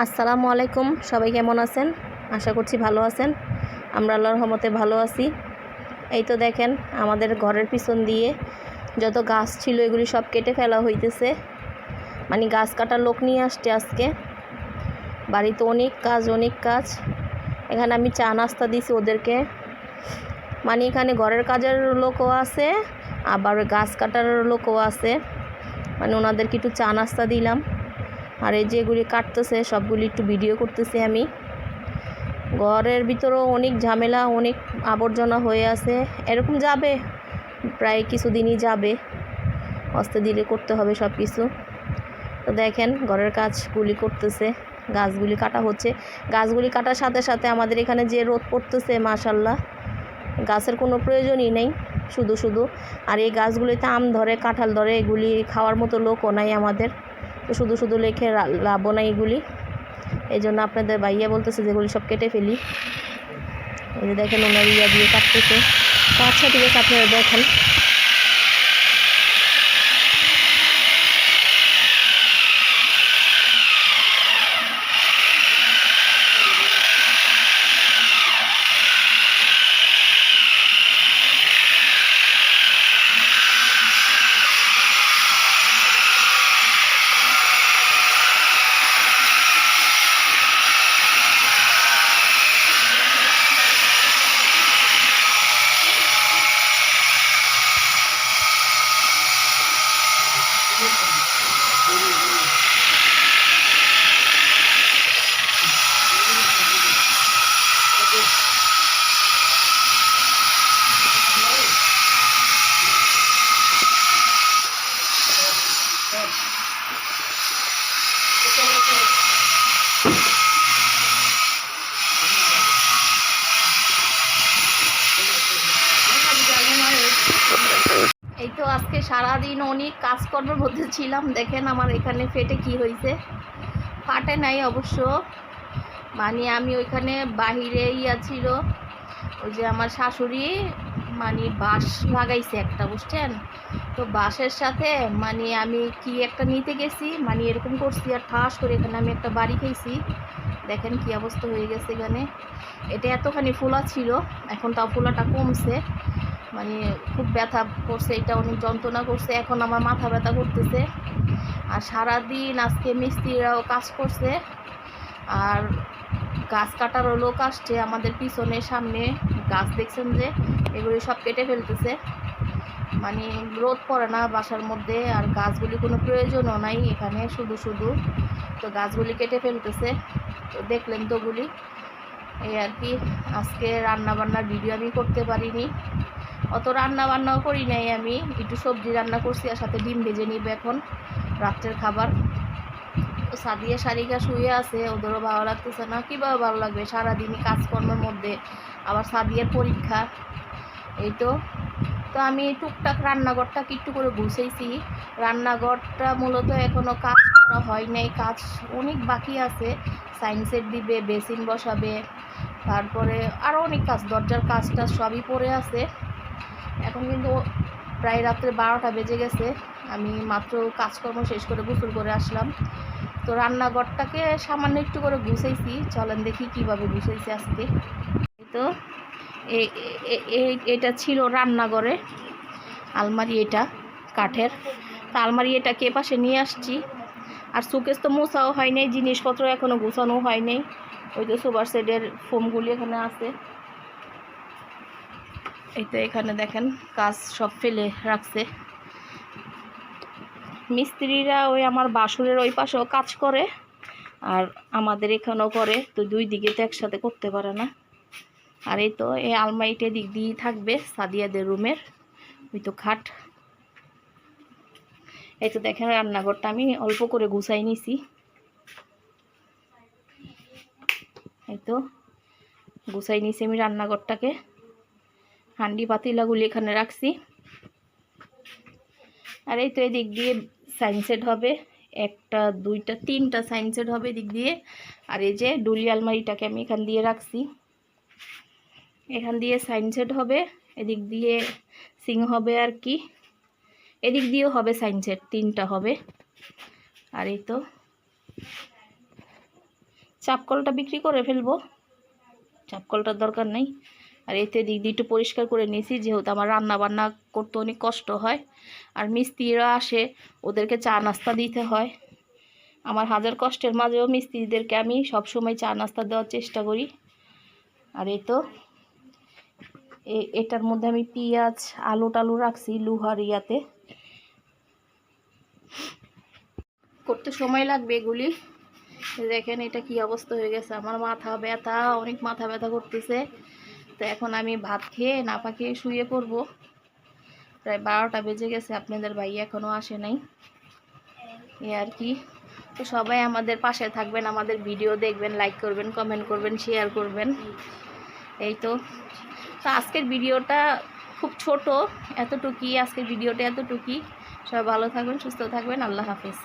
আসসালামু আলাইকুম, সবাই কেমন আছেন? আশা করছি ভালো আছেন। আমরা আল্লাহর রহমতে ভালো আছি। এই তো দেখেন, আমাদের ঘরের পিছন দিয়ে যত গাছ ছিল, এগুলি সব কেটে ফেলা হইতেছে। মানে গাছ কাটার লোক নিয়ে আসছে আজকে। বাড়িতে অনেক কাজ অনেক কাজ। এখানে আমি চা নাস্তা দিছি ওদেরকে। মানে এখানে ঘরের কাজের লোকও আছে, আবার গাছ কাটার লোকও আছে। মানে ওনাদেরকে একটু চা নাস্তা দিলাম। আর এই যেগুলি কাটতেছে, সবগুলি একটু ভিডিও করতেছি আমি। ঘরের ভিতরেও অনেক ঝামেলা, অনেক আবর্জনা হয়ে আছে। এরকম যাবে, প্রায় কিছুদিনই যাবে। আস্তে ধীরে করতে হবে সব কিছু তো দেখেন, ঘরের কাজগুলি করতেছে, গাছগুলি কাটা হচ্ছে। গাছগুলি কাটার সাথে সাথে আমাদের এখানে যে রোদ পড়তেছে, মাশাল্লাহ, গাছের কোনো প্রয়োজনই নেই, শুধু শুধু। আর এই গাছগুলিতে আম ধরে, কাঁঠাল ধরে, এগুলি খাওয়ার মতো লোকও নাই আমাদের। তো শুধু শুধু লেখে লাভও নাই এগুলি। এই জন্য আপনাদের ভাইয়া বলতেছে যেগুলি সব কেটে ফেলি। এই যে দেখেন ওনার ইয়া দিয়ে কাটতেছে। তো আচ্ছা ঠিক আছে, আপনারা দেখেন এই তো আজকে সারাদিন অনেক কাজকর্মের মধ্যে ছিলাম। দেখেন আমার এখানে ফেটে কি হয়েছে ফাটে নাই অবশ্য। মানে আমি ওইখানে বাহিরে ইয়া ওই যে আমার শাশুড়ি মানে বাঁশ লাগাইছে একটা, বুঝছেন? তো বাঁশের সাথে মানে আমি কি একটা নিতে গেছি মানে এরকম করছি আর ঠাস করে এখানে আমি একটা বাড়ি খেয়েছি। দেখেন কি অবস্থা হয়ে গেছে এখানে। এটা এতখানি ফোলা ছিল, এখন তাও ফোলাটা কমছে। মানে খুব ব্যথা করছে, এটা অনেক যন্ত্রণা করছে, এখন আমার মাথা ব্যথা করতেছে। আর সারাদিন আজকে মিস্ত্রিরাও কাজ করছে, আর গাছ কাটারও লোক আসছে আমাদের পিছনে সামনে। গাছ দেখছেন যে, এগুলি সব কেটে ফেলতেছে। মানে রোদ পড়ে না বাসার মধ্যে, আর গাছগুলি কোনো প্রয়োজনও নাই এখানে, শুধু শুধু। তো গাছগুলি কেটে ফেলতেছে, তো দেখলেন তো ওগুলি। এই আর কি, আজকে রান্না বান্নার ভিডিও আমি করতে পারিনি। অত রান্না বান্নাও করি নাই আমি। একটু সবজি রান্না করছি আর সাথে ডিম ভেজে নিব এখন রাত্রের খাবার। সাদিয়া শারিকা শুয়ে আছে, ওদেরও ভালো লাগতেছে না। কীভাবে ভালো লাগবে? সারাদিনই কাজকর্মের মধ্যে। আবার সাদিয়ার পরীক্ষা। এই তো। তো আমি টুকটাক রান্নাঘরটাকে একটু করে গুছাইছি। রান্নাঘরটা মূলত এখনও কাজ করা হয় নাই। কাজ অনেক বাকি আছে। সাইনসেট দিবে, বেসিন বসাবে। তারপরে আরও অনেক কাজ, দরজার কাজটা সবই পড়ে আছে। এখন কিন্তু প্রায় রাত্রে বারোটা বেজে গেছে। আমি মাত্র কাজকর্ম শেষ করে গোসল করে আসলাম। তো রান্নাঘরটাকে সামান্য একটু করে গুছাইছি। চলেন দেখি কীভাবে গুছাইছি আজকে। তো এটা ছিল রান্নাঘরে। আলমারি এটা, কাঠের। তা আলমারি এটাকে পাশে নিয়ে আসছি। আর সুকেস তো মোছাও হয় নাই, জিনিসপত্র এখনও গুছানো হয় নাই। ওই তো সুপার সেটের ফোমগুলি এখানে আছে। এই তো এখানে দেখেন, কাজ সব ফেলে রাখছে। মিস্ত্রিরা ওই আমার বাসুরের ওই পাশেও কাজ করে, আর আমাদের এখানেও করে, তো দুই দিকে তো একসাথে করতে পারে না। আর এই তো এই আলমারিটা দিক দিয়েই থাকবে, সাদিয়াদের রুমের, ওই তো খাট। এই তো দেখেন, রান্নাঘরটা আমি অল্প করে গুছাই নিছি। এই তো গুছাই নিছি আমি রান্নাঘরটাকে। হান্ডি পাতিলাগুলি এখানে রাখছি। আর এই তো এদিক দিয়ে সাইনসেট হবে। একটা, দুইটা, তিনটা সাইনসেট হবে এদিক দিয়ে। আর এই যে ডুলি আলমারিটাকে আমি এখান দিয়ে রাখছি। এখান দিয়ে সাইনসেট হবে। এদিক দিয়ে সিং হবে আর কি। এদিক দিয়েও হবে সাইনসেট তিনটা হবে। আর এই তো চাপকলটা বিক্রি করে ফেলব। চাপকলটার দরকার নেই। আর এতে দিক দিয়ে একটু পরিষ্কার করে নিয়েছি, যেহেতু আমার রান্না বান্না করতে অনেক কষ্ট হয়। আর মিস্ত্রিরা আসে, ওদেরকে চা নাস্তা দিতে হয়। আমার হাজার কষ্টের মাঝেও মিস্ত্রিদেরকে আমি সবসময় চা নাস্তা দেওয়ার চেষ্টা করি। আর এই তো এটার মধ্যে আমি পেঁয়াজ, আলু টালু রাখছি লুহার ইয়াতে। করতে সময় লাগবে এগুলি। দেখেন এটা কি অবস্থা হয়ে গেছে। আমার মাথা ব্যথা, অনেক মাথা ব্যথা করতেছে। তো এখন আমি ভাত খেয়ে না পাকিয়ে শুয়ে পড়ব। প্রায় বারোটা বেজে গেছে, আপনাদের ভাই এখনও আসে নাই। এ আর কি। তো সবাই আমাদের পাশে থাকবেন, আমাদের ভিডিও দেখবেন লাইক করবেন কমেন্ট করবেন শেয়ার করবেন। এই তো। তো আজকের ভিডিওটা খুব ছোট, এতটুকুই, আজকের ভিডিওটা এতটুকুই। সবাই ভালো থাকবেন, সুস্থ থাকবেন, আল্লাহ হাফিজ।